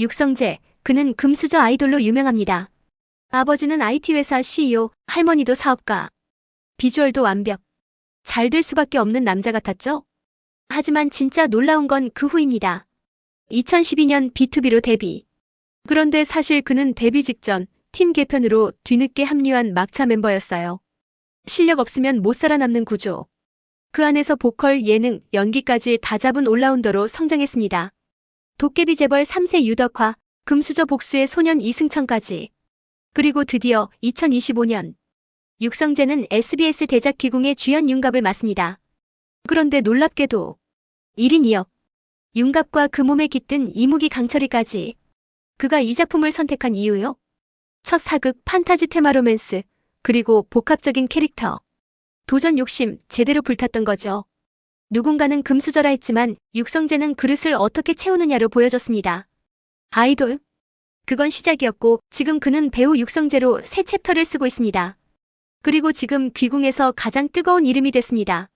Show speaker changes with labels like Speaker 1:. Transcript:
Speaker 1: 육성재, 그는 금수저 아이돌로 유명합니다. 아버지는 IT 회사 CEO, 할머니도 사업가. 비주얼도 완벽. 잘 될 수밖에 없는 남자 같았죠? 하지만 진짜 놀라운 건 그 후입니다. 2012년 B2B로 데뷔. 그런데 사실 그는 데뷔 직전 팀 개편으로 뒤늦게 합류한 막차 멤버였어요. 실력 없으면 못 살아남는 구조. 그 안에서 보컬, 예능, 연기까지 다 잡은 올라운더로 성장했습니다. 도깨비 재벌 3세 유덕화, 금수저 복수의 소년 이승천까지. 그리고 드디어 2025년 육성재는 SBS 대작 기궁의 주연 윤갑을 맡습니다. 그런데 놀랍게도 1인 2역 윤갑과 그 몸에 깃든 이무기 강철이까지 그가 이 작품을 선택한 이유요? 첫 사극 판타지 테마 로맨스 그리고 복합적인 캐릭터 도전 욕심 제대로 불탔던 거죠. 누군가는 금수저라 했지만 육성재는 그릇을 어떻게 채우느냐로 보여줬습니다. 아이돌? 그건 시작이었고 지금 그는 배우 육성재로 새 챕터를 쓰고 있습니다. 그리고 지금 귀궁에서 가장 뜨거운 이름이 됐습니다.